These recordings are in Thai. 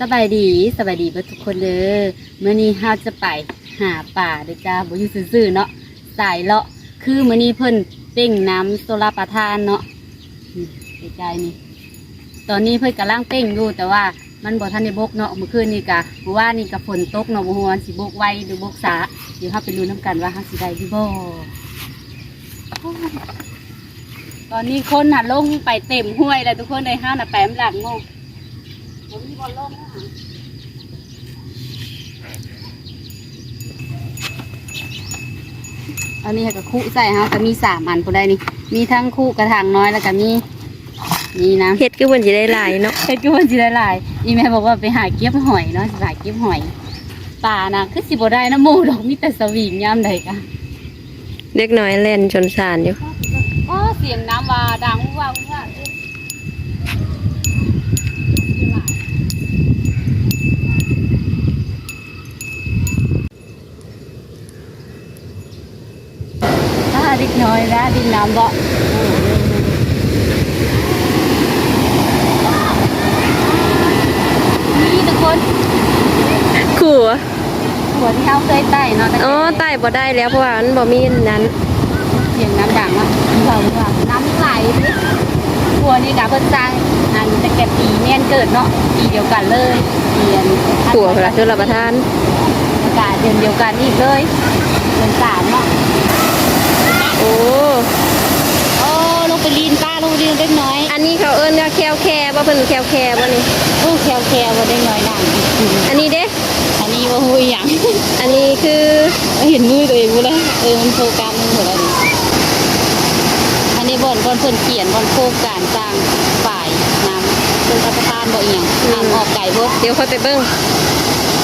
สบายดีสบายดีเพื่อทุกคนเด้อเมื่อนี้เฮาจะไปหาป่าเด้อจ้าบ่อยู่ซื่อๆเนาะสายเลาะคือเมื้อนี้เพิ่นเป้งน้ำโซลาประทานเนาะนี่ใกล้ๆนี่ตอนนี้เพิ่นกำลังเป้งอยู่แต่ว่ามันบ่ทันได้บกเนาะเมื่อคืนนี่กะเมื่อวานี่กะฝนตกเนาะบ่ฮู้ว่าสิบกไวหรือบกสาเดี๋ยวเฮาไปลุ้นนํกันว่าเฮาสิได้หรือบ่ตอนนี้คนน่ะลงไปเต็มห้วยแล้วทุกคนเลยห้าน่ะแปมหลังงง ผมมีบอลโลกนะอันนี้ก็คู่ใส่ฮะก็มีสามอันพอได้นี่ มีทั้งคู่กระถางน้อยแล้วก็มีนี่นะเฮ็ดคือเพิ่นสิได้หลายเนาะเพชรก็มันสิได้หลายอีแม่บอกว่าไปหาเก็บหอยเนาะสิหาเก็บหอยป่านะคือสิบ่ได้นะหมูดอกมีแต่สวิงยามใดกะเด็กน้อยเล่นจนสานอยู่อ๋อเสียงน้ำว่าดังว่าว่าเอ๊ะถ้าเด็ กน้อยนะดินน้ำบ่นี่ทุกคนขู่อะหัวที่เขาเคยไต่เนาะแต่อ๋อไต่บ่ได้แล้วเพราะว่ามันบ่มีนั้นเสียงน้ำดังว่ะเราว่าน้ำไหลสิหัวนี่กะเพิ่นสร้างอันจะเก็บปีแม่นเกิดเนาะปีเดียวกันเลยเรียนขัวพระชลประทานอากาศเดือนเดียวกันอีกเลยเดือนสามเนาะ โอ้โอ้ลงไปลีนป้าลงไปลีนเล็กน้อย อันนี้เขาเอิ้นว่าแควแคบ่เพิ่นแควแคบ่นี่ผู้แคลแคลว่าเล็กน้อยดังอันนี้เด้อันนี้ว่าหุยหยังอันนี้คือเห็นมือตัวเองบ่เลยเออมันโฟกัสมือหมดแล้วนี่อันนี้บอนบอนเพิ่นเขียนบอนโครงการสร้างฝ่ายน้ำเป็นรับประทานบ่อีหยังทางออกไก่เบิดเดี๋ยวค่อยไปเบิ่ง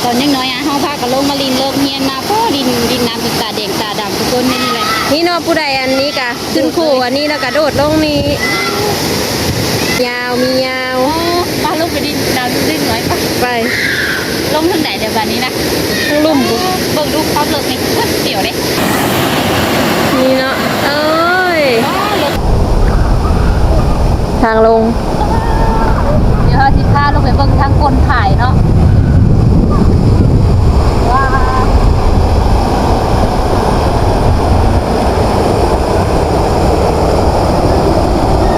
ตอนยังน้อยอะเฮาพากันลงมาลินเลิกเฮียนมาพ่อดินดินน้ำเป็นตาแดงตาดำทุกคนไม่นี่เลยนี่เนาะผู้ใดอันนี้กะขึ้นขู่อันนี้แล้วก็โดดลงนี่ยาวมียาวโอ้มาลงไปดินน้ำดินน้อยปะไปลงทางไหนเดี๋ยววันนี้นะทั้งลุ่มบุเบิ่งดูความเลิกนี่ก็เสียวเด้นี่เนาะเอ้ยว้าเลิกทางลง ลงไปเบิ่งทางก้นผายเนาะว้า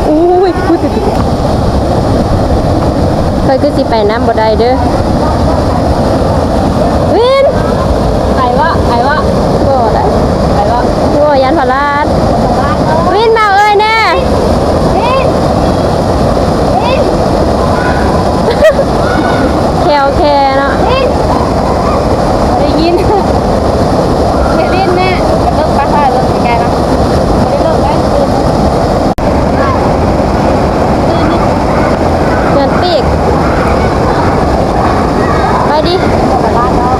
อุ้ยพูดติดเคยคือสิไปน้ำบ่ได้เด้อวินไปวะไปวะบ่ได้ไปวะบ่ยันพลาดวินมาเอ้ยแน่แควแคเนาะ ได้ยินเฮลินแม่จะเลิกป้าค่ะเลิกแกนะไม่ได้เลิกได้ตื่น เงินปีกไปดิ ไปบ้านเนาะ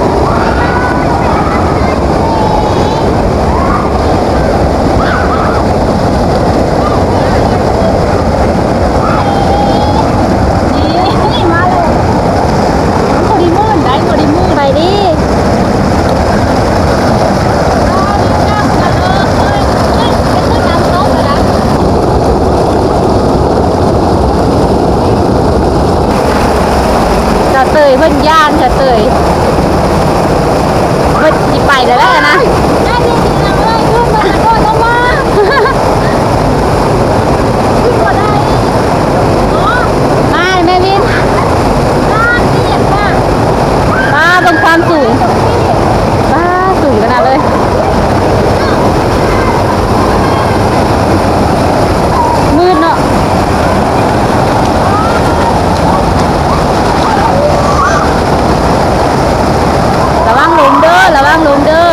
นี่มาเลยพอดีมื่นได้พอดีมื่น ไปดิ น้ำกันเลยเฮ้ยเฮ้ยเป็นขึ้นน้ำโต๊ะเลยนะจะเตยเพิ่นย่านจะเตยเพิ่น สิไปแล้วแล้วนะน่าดีจริงๆเลยขึ้นมาก่อนต้องมาขึ้นมาได้อ๋อมาแม่วินน่าเกลียดมาก มาบนความสูงมาสูงขนาดเลย มืดเนาะระวังหลุมเด้อระวังหลุมเด้อ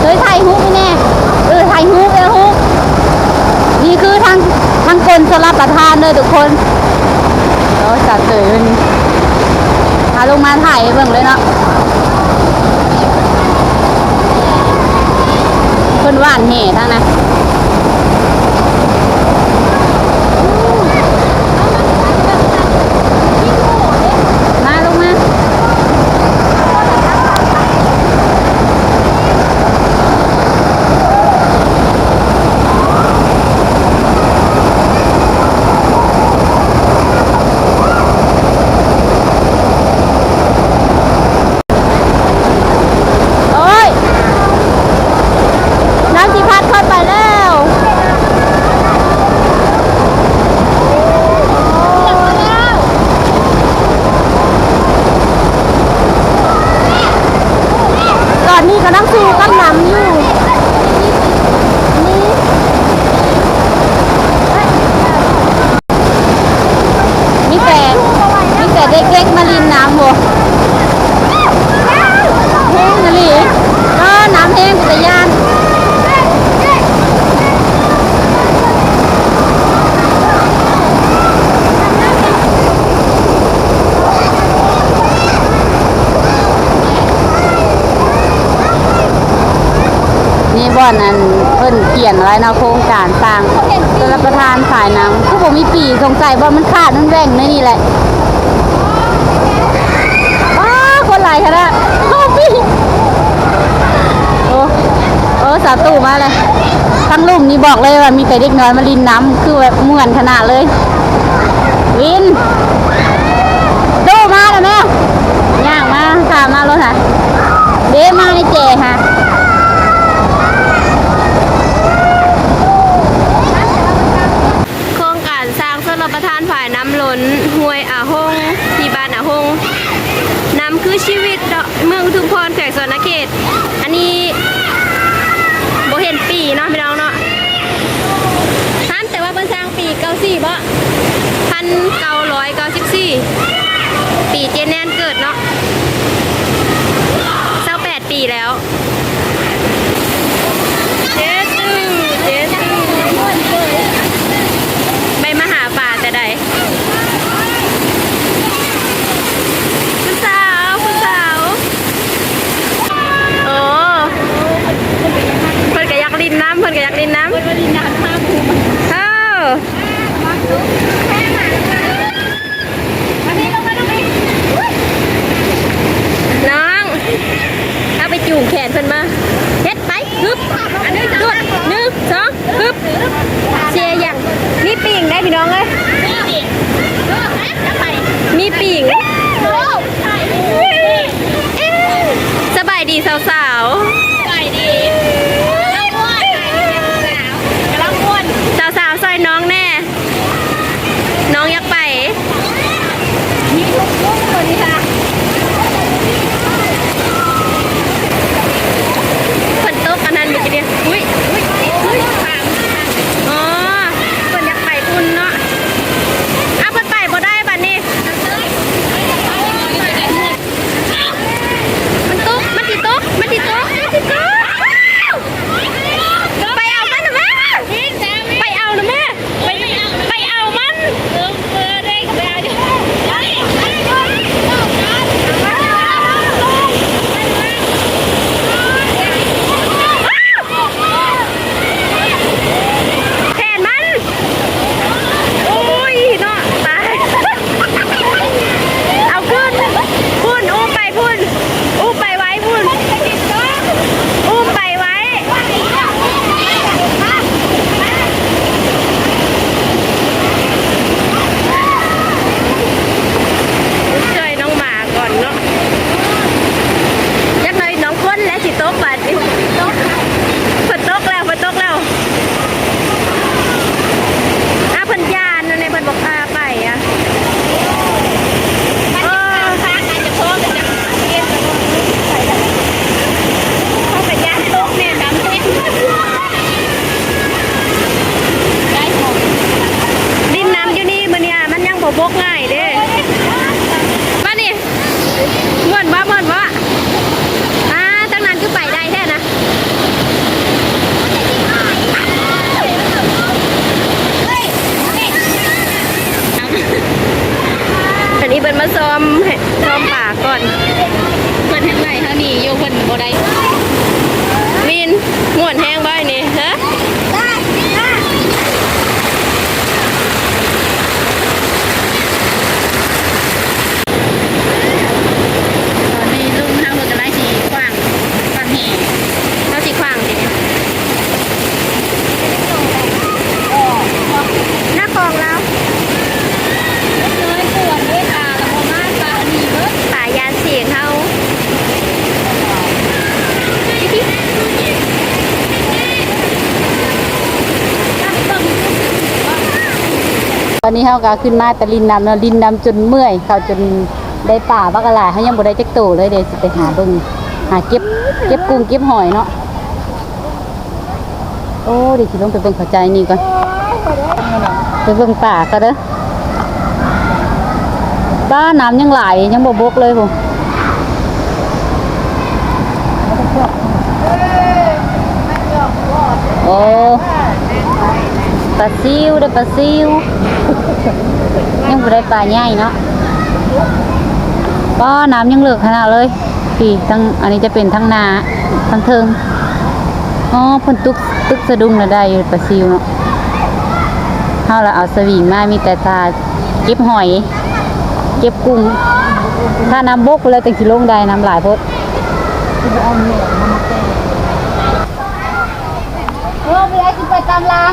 เฮ้ยถ่ายฮุกนี่แน่เออถ่ายฮุกเออฮุกนี่คือทางทางกลสลับประทานเด้อทุกคนเดี๋ยวจัดเตยมันพาลงมาถ่ายให้เบิ่งเลยเนาะเพิ่นหว่านแห่ทางนะ rất là แหว่งในนี่แหละว้าคนหลายขนาดโอ้พี่โอ้โอ้สาตู่มาเลยทั้งลุ่มนี่บอกเลยว่ามีแต่เด็กน้อยมาลินน้ำคือแบบม่วนขนาดเลย วินดูมาแล้วแม่ย่างมาถามมารถค่ะเดมาในเจค่ะ โครงการสร้างชลประทานฝ่าย นห้วยอาหงที่บ้านอาหงน้ำคือชีวิตเมืองอุทุมพรแขวงสวนเขต อันนี้โบเห็นปีเนาะพี่น้องเนาะท่านแต่ว่าเพิ่นสร้างปี94บ่พันเก้าร้อยเก้าสิบสี่ปีเจนแนนเกิดเนาะเศร้าแปดปีแล้ว ตอนนี้เฮาก็ขึ้นมาแต่ลินน้ำเนาะลินน้ำจนเมื่อย เขาจนได้ป่าบักหลายเฮายังบ่ได้จักโตเลยเดี๋ยวสิไปหาเบิ่งหาเก็บเก็บกุ้งเก็บหอยเนาะโอ้เดี๋ยวสิลงไปเบิ่งเข้าใจนี่ก่อนไปเบิ่งป่าก็เด้อป้าน้ำยังไหลยยังบ่บกเลยผมโอ้ ปลาซิวได้อปลาซิวยังบ่ได้ปลาใหญ่เนาะป้าน้ำยังเหลือกขนาดเลยพี่ทั้งอันนี้จะเป็นทั้งนาทั้งเทิงอ๋อเพิ่นตุกตึกสะดุ้งน่ะได้อยู่ปลาซิวเนาะเฮาละเอาสวิงมามีแต่ตาเก็บหอย เก็บกุ้งถ้าน้ำบกแล้วจังสิลงได้น้ำหลายโพดเออไปไอ้สิไปตามล้าง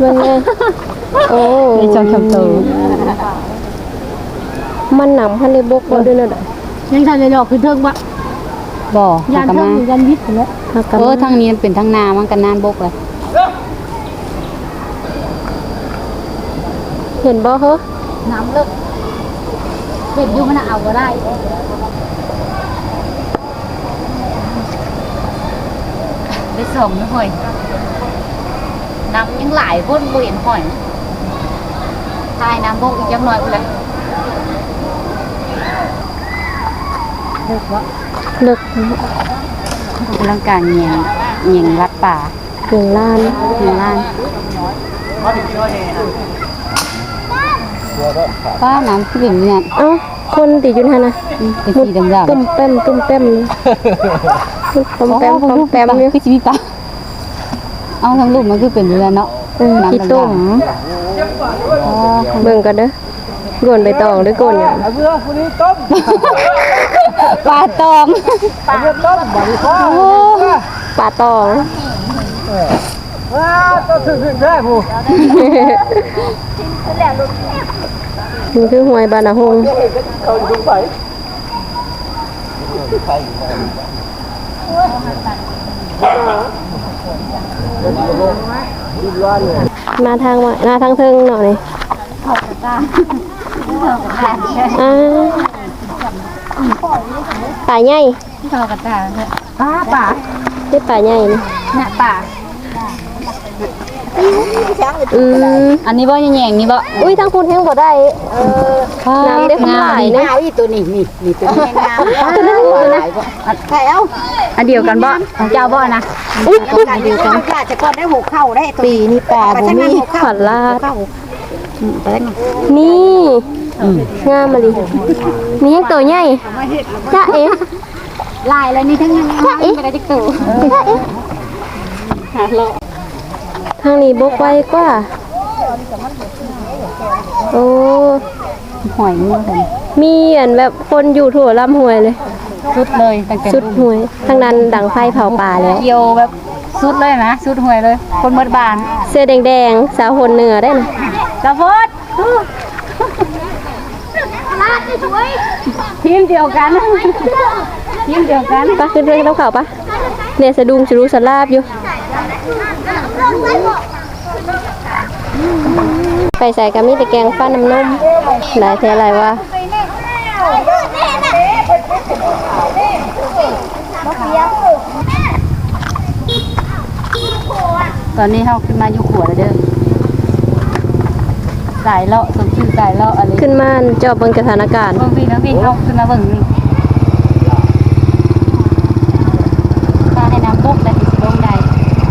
มันไงโอ้ในจอมคำโตมันหนังพันในบกบ่ด้วยเนาะยังทันเลยหรอกคือเทิงบ่บ่ยานกันเทิงมาหรือยานวิทย์ไปแล้วฮักกันเออทางนี้มันเป็นทางนามันกันนานบกเลยเห็นบ่เหรอน้ำเลิกเบ็ดอยู่มันเอาก็ได้ไปส่งนะเฮ้ย น้ำยังหลายคนบ่เห็นหอยทายน้ำบกอีกจังหน่อยกูเลยเลิกวะเลิกกำลังการเงียงเงียงรัดป่าเพียงล้านเงียงล้านป้าน้ำขึ้นเป็นเนี่ยเอ้าคนติดอยู่นั่นนะอืมเป็นสีดำๆตุ้มแป้มตุ้มแป้มเลยตุ้มแป้มอ๋อตุ้มแป้มอยู่คือชีวิตปะ เอาทั้งลูกมันคือเป็นเรือเนาะเออขี้ต้มอ๋อเบิ่งกันเด้อโกนใบตองหรือโกนหยังปลาตองโอ้ปลาตองว้าวต้องถึงถึงได้ผู้มันคือหวยบานาฮงเขาอยู่ตรงไหน มาทางว่ามาทางเทิงหน่อยอ่าป่าใหญ่เข้ากระตาเถอะป้าป่านี่ป่าใหญ่นี่น่ะป่าอืมอันนี้บ่แยงๆนี่บ่อุ้ยทางคุณแห้งบ่ได้น้ำได้คำหลายเนี่ยอีตัวนี้นี่นี่ตัวนี้งามตัวนั้นตัวนั้นใครเอา อันเดียวกันบ่ของเจ้าบ่นะอุ้ยอุ้ยเดียวกันค่ะจะก่อนได้หกเข้าได้ตัวปีนี่ปลาไปบ่ทางมีนั้นหกเข้าขวัญลาดเข้าไปทางนั้นนี่งามมาดินี่ยังตัวใหญ่จ้าเอ๋ลายแล้วนี่ทั้งนั้นไม่ได้จักตัวทางนี้บกไว้กว่าโอ้หอยมือกันมีอันแบบคนอยู่ทั่วลำห้วยเลย สุดเลยตั้งแต่สุดห้วยทางนั้นดังไฟเผาป่าแล้วเกี่ยวแบบสุดเลยนะสุดหวยเลย คนเบิดบาน เสื้อแดงๆสาวคนเหนือได้นะตะพดทีมเดียวกันทีมเดียวกันปะขึ้นเรื่องน้ำขาวปะเนี่ยสะดุงสะรูสลาบอยู่ไปใส่กะมีแต่แกงฟ้าน้ำนมหลายแท้หลายว่า อนนี้เฮาขึ้นมาอยู่ขัวแล้วเด้อสายเลาะสมชื่อสายเลาะอะไรขึ้นมาเจอบเบิ่งสถานการณ์เบิ่งพี่นะพี่เฮาขึ้นมาเบิ่งนี่ถ้าให้น้ำบกได้สิลงได้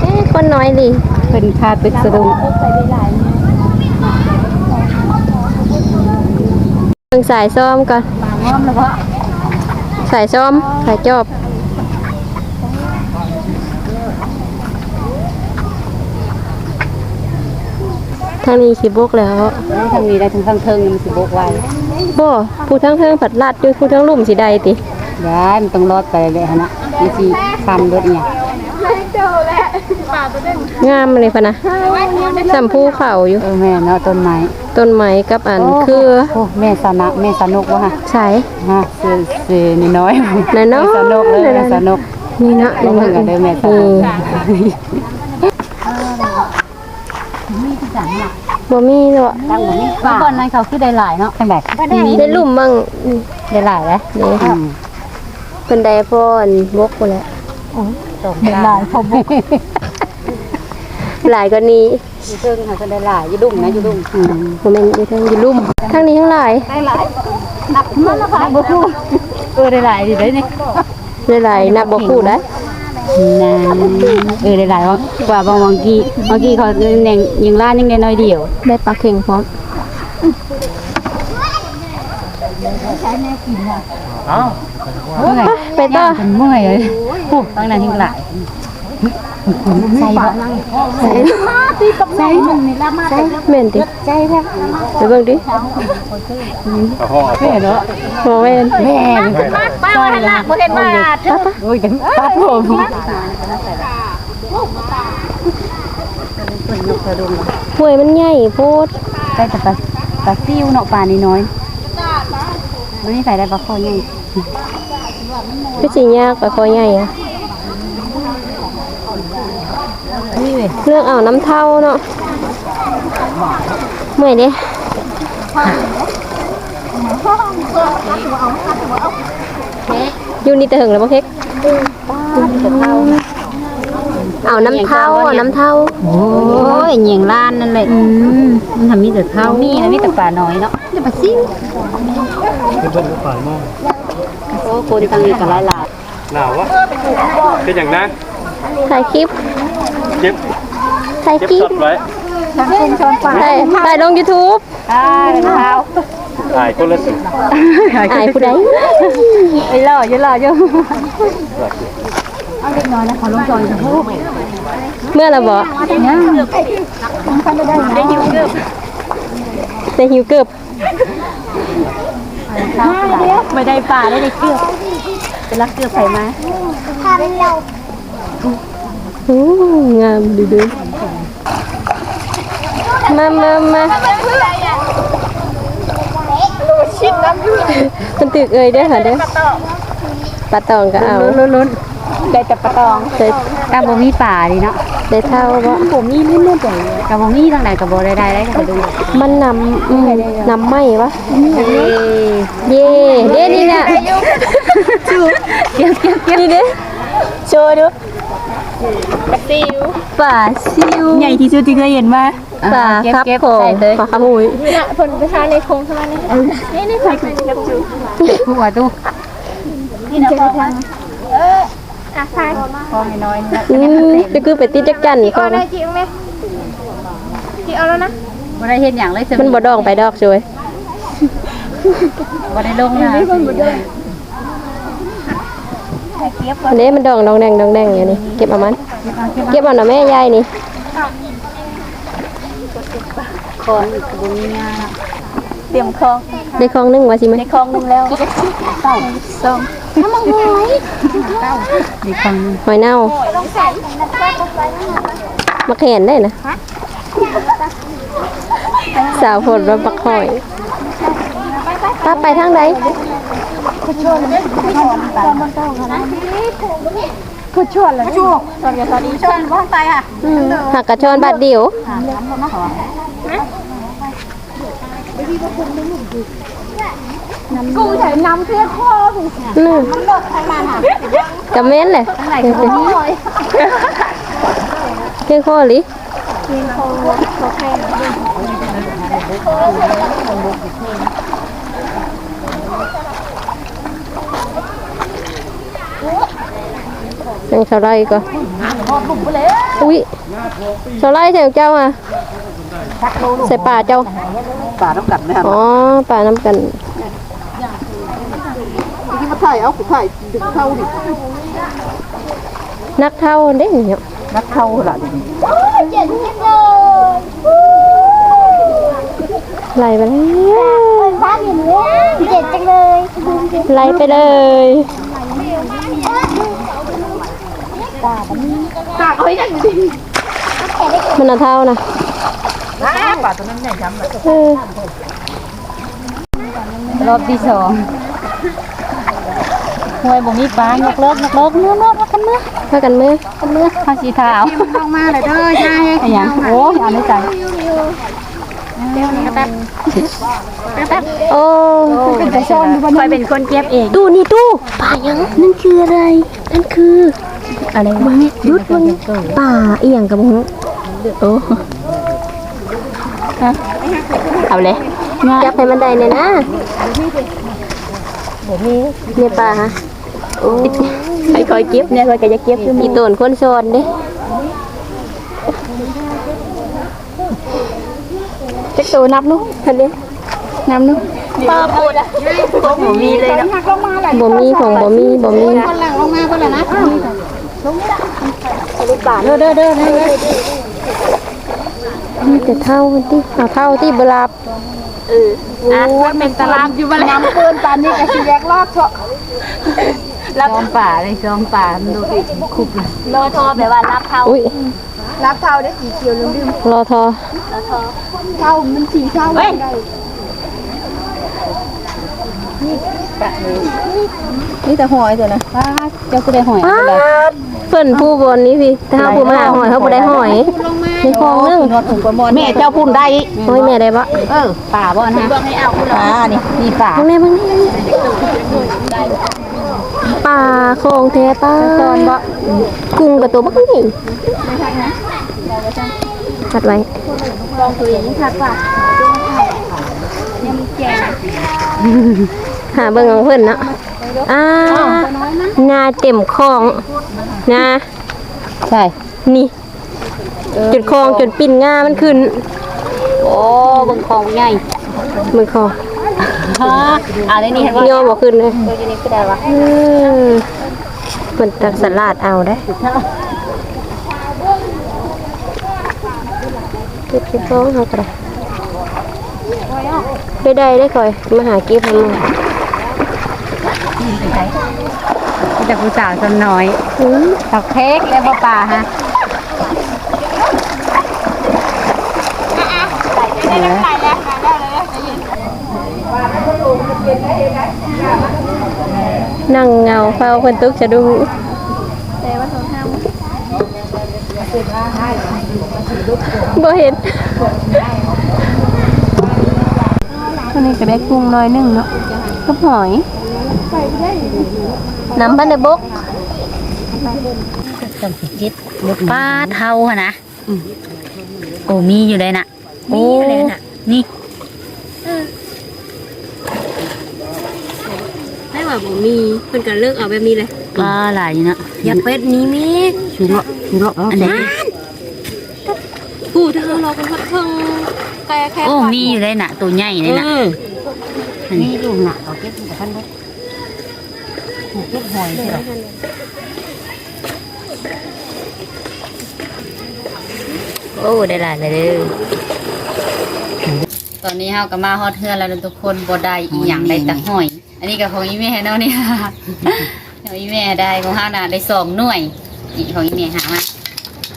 เอ๊ะคนน้อยดิเพิ่นคาตึกสะดุ้งเบิ่งสายซ้อมก่อนปางง้อมแล้วบ่สายซ้อมสายจอบ ทางนี้ขีบกแล้วทางนี้ได้ถึงทางเทิงนี่มันสิบกไว้บ่ผู้ทั้งเทิงผัดลาดด้วยผู้ทั้งลุ่มสีใดติได้มันต้องรอดไปเลยหั่นน่ะมันสิฟันรถเนี่ยงามเลยพะนะสัมผู้เขาอยู่เออแม่เนาะต้นไม้ต้นไม้กับอันคือโอ้แม่สนะแม่สนุกวะฮะสายฮะเสือเสือนี่น้อยน้อยๆแม่สนุกเลยแม่สนุกนี่เนาะลงมือกันเด้อแม่สนุกนี่มีที่ จังน่ะบ่มีเนาะตั้งบ่มีเมื่อก่อนนั้นเขาคือได้หลายเนาะจังได๋ได้ลุ่มมั่งอืมได้หลายแล้วนี่เพิ่นได้พ่อนบกพุ่นแหละได้หลายพอบุกหลายกว่านี้อยู่เทิงเขาก็ได้หลายอยู่ดุ่มนะอยู่ดุ่มอืมบ่แม่นอยู่ทางอยู่ลุ่มทางนี้ทั้งหลายนับบ่ถูกเออได้หลายดิได้นี่ได้หลายนับบ่คู่ได้ นะเออได้หลายว่ากว่าบางวังกี้บางกี้เขายังยังล้านยังได้น้อยเดียว ได้ปลาเข่งพร้อมเอ้าเมื่อยไปต่อเป็นเมื่อยเลยโอ้ตั้งนานทิ้งหลาย ใส่บ่ใส่ใส่มึงนี่ละมาแม่นติใจแท้ไปเบิ่งดิเอาห้องเอาแม่เนาะบ่แม่นแม่ป้าหันหลังบ่เห็นว่าโอ้ยกันปัดผมห้วยมันใหญ่โพดใกล้จะปลาปลาซิวเนาะปลานี่น้อยมันนี่ใส่ได้ปลาคอใหญ่คือสิยากไปคอใหญ่อะ นี่ เว้ยเรื่องเอาน้ำเท่าเนาะเมื่อยเด้อยู่นี่แต่หึงแล้วบ่เค้กเอาน้ำเท่าเอาน้ำเท่าโอ้ยเหยียงล้านนั่นแหละอืมมันทำมีแต่เท่ามีนะมีแต่ปลาน้อยเนาะมีปลาซิวคือเพิ่นก็ฝ่ายมองโอ้คนตังนี้ก็หลายหลายหนาววะเป็นอย่างนั้นถ่ายคลิป เก็บถ่ายเก็บคลิสปดไว้ถ่ายถ่ายลง YouTube อ่าเท้าถ่ายคนละสิอายผู้ใดไอ้หล่อเยอะหล่อเยอะเอาเล็กน้อยนะขอลงจอยจะพูดเมื่อละบ่เนี่ยได้หิวเกือบไม่ได้ปลาได้ได้เกลือเป็นรักเกลือใส่มา โอ้งามดีเด้อมามามามันตึกเอ่ยเด้อค่ะเด้อปลาตองก็เอาลุ้นลุ้นได้แต่ปลาตองได้กาบมีป่าดิเนาะได้เท่าบ่ผมมีไม่ไม่ใจกาบมีทางไหนกาบได้ได้ได้ก็ดูมันนำอืมนำไหมวะเย้เย่เด้นี่น่ะเก็บเก็บเก็บนี่เด้โชว์ดู ป่าซิวใหญ่ที่สุดที่เคยเห็นมาปลาเก็บครับเก็บผมใส่เลยปลาครับหุยผู้ว่าตู้นี่นะพอฟังเอออะใช่พอให้น้อยนะอืมจะคือไปติดจักจันก่อนนะบ่ได้เห็นอย่างเลยมันบ่ดองไปดอกช่วยบ่ได้ลงนะ อันนี้มันดองดองแดงดองแดงอย่างนี้เก็บเอามัน เก็บเอาหน่ะแม่ยายนี่คนบุญงานได้คลองหนึงว่าสิไหมในคลองนึงแล้วเต้าส้มน้ำมันหอยในคลองนึงหอยเน่ามาแขนได้นะสาวฝนรถปักหอยป้าไปทางใด คือชวนแล้วชวนตอนนี้ตอนนี้ชวนว่างไปอะหักกระชอนบาดเดียวกูใช้น้ำเพียข้ออืมกับเม้นเลยเพียข้อหรือยังเท่าไรก็อุ้ยเท่าไรแถวเจ้าอะใส่ป่าเจ้าป่าต้องกัดไหมครับอ๋อป่าน้ำกันที่มาถ่ายเอาถ่ายดึกเข้าดินักเท่าเด้เนี่ยนักเข้าล่ะไหลไปแล้วบ้านอย่างนี้เจ็ดจังเลยไหลไปเลย ตาเขาอย่างนี้มันเอาเท่านะป่าตัวนั้นใหญ่จังเออรอบที่สองหวยบ่มีปลายกเลิกยกเลิกเนื้อเนื้อกันเนื้อพากันมือกันเนื้อข้าสีเท้าลงมาเลยเด้อใช่ไอ้หยังโอ้ยอ่านไม่ใจโอ้เป็นแต่ซ่อนอยู่บ้านคอยเป็นคนเก็บเองตู้นี่ตู้ป่ายังนั่นคืออะไรนั่นคือ อะไรมึงเนี่ยยุดมึงป่าเอียงกับมึงโอ้เอาเลยจับให้มันได้เนี่ยนะเนี่ยป่าฮะโอ้ใครคอยเก็บเนี่ยคอยก็จะเก็บอยู่มีต้นคนโซนเด้จักตัวนับนุ๊กทันเด้นับนุ๊กป้าปวดอะบ่มีเลยเนาะหักลงมาเลยบ่มีของบ่มีบ่มีคนหลังลงมาคนละนะ เด้อเด้อเด้อเด้อมีแต่เท่ามันที่เอาเท่าที่บลาบอะว่าเป็นตลาดอยู่บ้านน้ำเปื้อนปานนี้ก็สิแยกรอบเถอะซ้อมป่าเลยซ้อมป่ามันดูคุบเลยรอทอแบบว่ารับเท่าอุ้ยรับเท่าได้สีเขียวลืมรอทอๆเท่ามันสีเท่าได้ นี่แต่หอยตัวนะป้าเจ้าก็ได้หอยอ้าอะไรดเพิ่นผู้บนนี้พี่ถ้าเฮาผู้มาหาหอยเขาบ่ได้หอยในคลองนึงแม่เจ้าพุ่นได้หอยแม่ได้บ่เออป่าบ่นะให้เอาพุ่นอ่านี่นี่ป่าข้างในมึงนี่ป่าคลองแท้ป้าตอนบ่กุ้งกับตัวบักนี่ตัดไว้ลองตัวอย่างนี้ค่ะป่ะ หาเบิ่งของเพิ่นเนาะอ่านาเต็มคลองนาใช่นี่ จุดคลองจุดปิ่นงามันขึ้น โอ้เบิ่งของใหญ่มือคลองฮะอ่าในนี้เห็นว่าย่อบ่ขึ้นเลยตัวนี้คือได้วะอืมเพิ่นตักสลัดเอาได้เก็บที่คลองเฮาก็ได้ไปได้ได้ก่อยมาหาเก็บให้มา จากผู้สาวจนน้อยอืมตักเค้กแล้วบ่ป่าฮะนั่งเงาเฝ้าเพิ่นตุกจะดูบ่เห็นตัวนี้ก็ได้กุ้งน้อยหนึงเนาะกับหอย น้ำบันไดบกจำสิจิตป้าเท่าหะนะโอ้มีอยู่เลยน่ะมีอยู่เลยน่ะนี่ได้ว่าบ่มีเพิ่นก็เลิกเอาแบบนี้เลยปลาหลายอยู่เนาะอย่าเป็ดนี้มีชูเนาะชูเนาะอันนี้ผู้ที่เขารอกันพัดเพิ่งแค่แค่โอ้มีอยู่เลยน่ะตัวใหญ่เลยน่ะอันนี้ลูกหนักเอาเก็บกับท่านเลยเก็บหอยเถอะโอ้ได้หลายเลยเด้อตอนนี้เฮาก็มาฮอดเฮือนแล้วเด้อทุกคนบ่ได้อีหยังได้แต่หอย อันนี้ก็ของอีแม่เนาะเนี่ยของอีแม่ได้ของเฮาน่ะได้สองหน่วยอีกของอีแม่หามา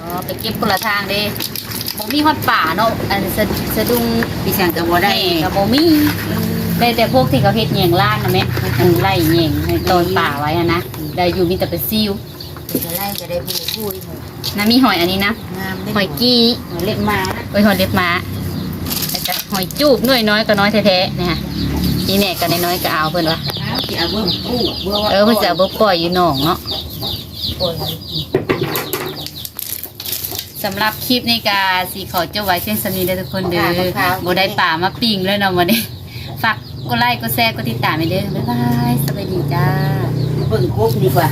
อ๋อไปเก็บคนละทางเด้บ่มีฮอดป่าเนาะอันสะสะดุ้งพี่สังก็บ่ได้ก็บ่มี ได้แต่พวกที่เขาเฮ็ดแหยงล่างนะแม่อันไล่แหยงให้ต้นป่าไว้อะนะได้อยู่มีแต่ไปซิวจะไล่จะได้พูดพูดนะมีหอยอันนี้นะงามหอยกี้เล็บมาโอ้ยหอยเล็บม้าแต่จะหอยจูบน้อยน้อยก็น้อยแท้ๆนะฮะนี่เนี่ยก็น้อยๆก็เอาเพิ่นวะที่เอาเบื้องกู้เบื้องเออเพิ่นจะเอาบ่ปล่อยอยู่หนองเนาะสำหรับคลิปนี้ก็สิขอจบไว้เพียงสำนี้เด้อทุกคนเด้อบ่ได้ป่ามาปิ้งเลยเนาะมื้อนี้ ฝากกดไลค์กดแชร์กดติดตามไปเด้อบ๊ายบายสวัสดีจ้าเบิ่งกุ๊บดีกว่า